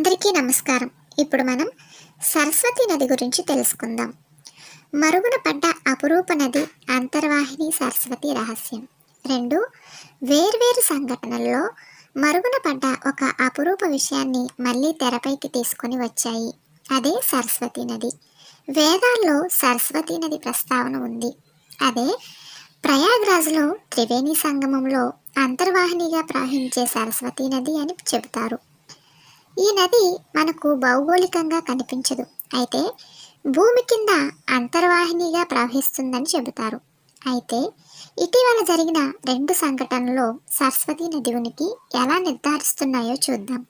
అందరికీ నమస్కారం. ఇప్పుడు మనం సరస్వతి నది గురించి తెలుసుకుందాం. మరుగున పడ్డ అపురూప నది అంతర్వాహిని సరస్వతి రహస్యం. రెండు వేర్వేరు సంఘటనల్లో మరుగున పడ్డ ఒక అపురూప విషయాన్ని మళ్ళీ తెరపైకి తీసుకొని వచ్చాయి. అదే సరస్వతి నది. వేదాల్లో సరస్వతి నది ప్రస్తావన ఉంది. అదే ప్రయాగ్రాజ్లో త్రివేణి సంగమంలో అంతర్వాహినిగా ప్రవహించే సరస్వతి నది అని చెబుతారు. ఈ నది మనకు భౌగోళికంగా కనిపించదు. అయితే భూమి కింద అంతర్వాహినిగా ప్రవహిస్తుందని చెబుతారు. అయితే ఇటీవల జరిగిన రెండు సంఘటనలో సరస్వతి నది ఉనికి ఎలా నిర్ధారిస్తున్నాయో చూద్దాం.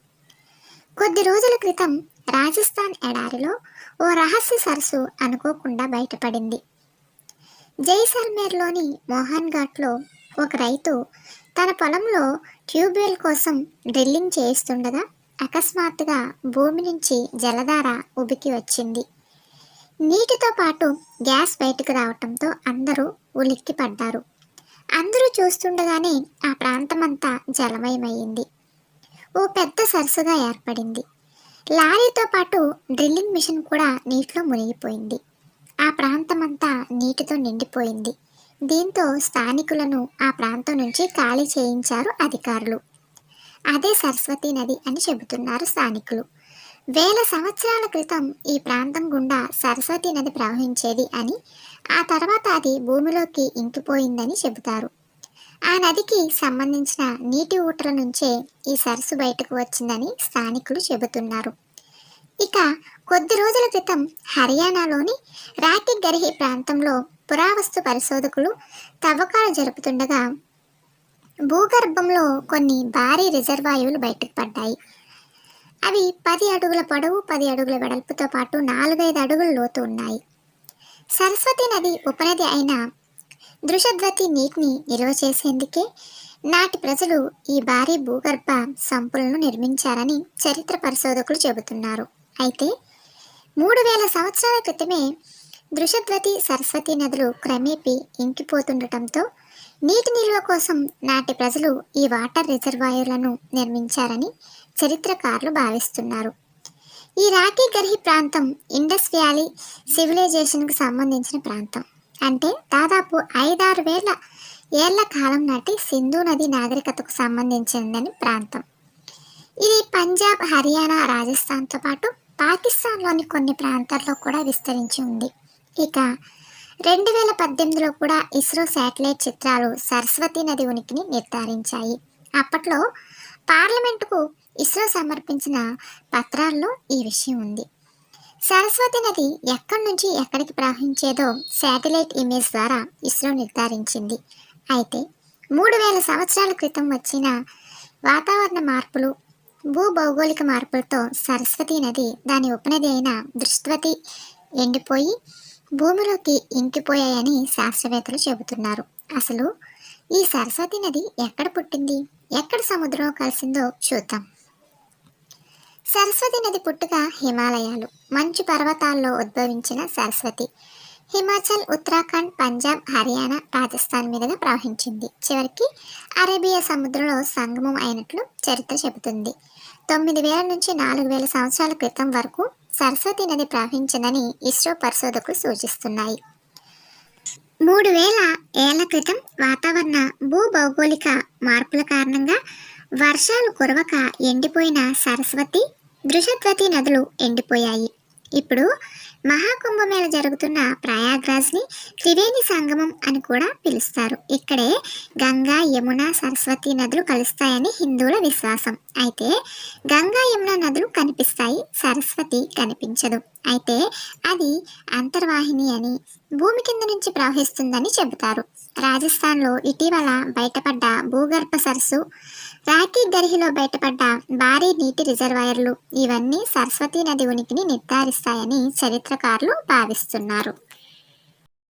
కొద్ది రోజుల క్రితం రాజస్థాన్ ఎడారిలో ఓ రహస్య సరస్సు అనుకోకుండా బయటపడింది. జైసల్మేర్లోని మోహన్ ఘాట్లో ఒక రైతు తన పొలంలో ట్యూబ్వెల్ కోసం డ్రిల్లింగ్ చేయిస్తుండగా అకస్మాత్తుగా భూమి నుంచి జలధార ఉబికి వచ్చింది. నీటితో పాటు గ్యాస్ బయటకు రావటంతో అందరూ ఉలిక్కి పడ్డారు. అందరూ చూస్తుండగానే ఆ ప్రాంతమంతా జలమయమయ్యింది. ఓ పెద్ద సరస్సుగా ఏర్పడింది. లారీతో పాటు డ్రిల్లింగ్ మిషన్ కూడా నీటిలో మునిగిపోయింది. ఆ ప్రాంతమంతా నీటితో నిండిపోయింది. దీంతో స్థానికులను ఆ ప్రాంతం నుంచి ఖాళీ చేయించారు అధికారులు. అదే సరస్వతి నది అని చెబుతున్నారు స్థానికులు. వేల సంవత్సరాల క్రితం ఈ ప్రాంతం గుండా సరస్వతి నది ప్రవహించేది అని ఆ తర్వాత అది భూమిలోకి ఇంకిపోయిందని చెబుతారు. ఆ నదికి సంబంధించిన నీటి ఊటల నుంచే ఈ సరస్సు బయటకు వచ్చిందని స్థానికులు చెబుతున్నారు. ఇక కొద్ది రోజుల క్రితం హర్యానాలోని రాకి గరిహి ప్రాంతంలో పురావస్తు పరిశోధకులు తవ్వకాలు జరుపుతుండగా భూగర్భంలో కొన్ని భారీ రిజర్వాయువులు బయటకు పడ్డాయి. అవి పది అడుగుల పొడవు పది అడుగుల వెడల్పుతో పాటు నాలుగైదు అడుగుల లోతు ఉన్నాయి. సరస్వతి నది ఉపనది అయిన దృషద్వతి నీటిని నిల్వ చేసేందుకే నాటి ప్రజలు ఈ భారీ భూగర్భ సంపులను నిర్మించారని చరిత్ర పరిశోధకులు చెబుతున్నారు. అయితే మూడు వేల సంవత్సరాల క్రితమే దృషద్వతి సరస్వతి నదులు క్రమేపీ ఇంకిపోతుండటంతో నీటి నిల్వ కోసం నాటి ప్రజలు ఈ వాటర్ రిజర్వాయర్లను నిర్మించారని చరిత్రకారులు భావిస్తున్నారు. ఈ రాఖీ గర్హి ప్రాంతం ఇండస్ వ్యాలీ సివిలైజేషన్కు సంబంధించిన ప్రాంతం. అంటే దాదాపు ఐదారు వేల ఏళ్ళ కాలం నాటి సింధు నది నాగరికతకు సంబంధించిందని ప్రాంతం. ఇది పంజాబ్ హర్యానా రాజస్థాన్తో పాటు పాకిస్తాన్లోని కొన్ని ప్రాంతాల్లో కూడా విస్తరించి ఉంది. ఇక రెండు వేల పద్దెనిమిదిలో కూడా ఇస్రో శాటిలైట్ చిత్రాలు సరస్వతి నది ఉనికిని నిర్ధారించాయి. అప్పట్లో పార్లమెంటుకు ఇస్రో సమర్పించిన పత్రాల్లో ఈ విషయం ఉంది. సరస్వతి నది ఎక్కడి నుంచి ఎక్కడికి ప్రవహించేదో శాటిలైట్ ఇమేజ్ ద్వారా ఇస్రో నిర్ధారించింది. అయితే మూడు వేల సంవత్సరాల క్రితం వచ్చిన వాతావరణ మార్పులు భూభౌగోళిక మార్పులతో సరస్వతి నది దాని ఉపనది అయిన దృష్వతి ఎండిపోయి భూమిలోకి ఇంకిపోయాయని శాస్త్రవేత్తలు చెబుతున్నారు. అసలు ఈ సరస్వతి నది ఎక్కడ పుట్టింది? ఎక్కడ సముద్రం కలిసిందో చూద్దాం. సరస్వతి నది పుట్టుక హిమాలయాలు. మంచు పర్వతాల్లో ఉద్భవించిన సరస్వతి. హిమాచల్ ఉత్తరాఖండ్ పంజాబ్ హర్యానా రాజస్థాన్ మీదుగా ప్రవహించింది. చివరికి అరేబియా సముద్రంలో సంగమం అయినట్లు చరిత్ర చెబుతుంది. తొమ్మిది వేల నుంచి నాలుగు వేల సంవత్సరాల క్రితం వరకు సరస్వతి నది ప్రవహించదని ఇస్రో పరిశోధకులు సూచిస్తున్నాయి. మూడు వేల ఏళ్ళ క్రితం వాతావరణ భూభౌగోళిక మార్పుల కారణంగా వర్షాలు కురవక ఎండిపోయిన సరస్వతి దృశత్వతి నదులు ఎండిపోయాయి. ఇప్పుడు మహాకుంభమేళ జరుగుతున్న ప్రయాగ్రాజ్ని త్రివేణి సంగమం అని కూడా పిలుస్తారు. ఇక్కడే గంగా యమున సరస్వతి నదులు కలుస్తాయని హిందువుల విశ్వాసం. అయితే గంగా యమున నదులు కనిపిస్తాయి. సరస్వతి కనిపించదు. అయితే అది అంతర్వాహిని అని భూమి కింద నుంచి ప్రవహిస్తుందని చెబుతారు. రాజస్థాన్లో ఇటీవల బయటపడ్డ భూగర్భ సరస్సు రాఖీ గరిహిలో బయటపడ్డ భారీ నీటి రిజర్వాయర్లు ఇవన్నీ సరస్వతీ నది ఉనికిని నిర్ధారిస్తాయని చరిత్రకారులు భావిస్తున్నారు.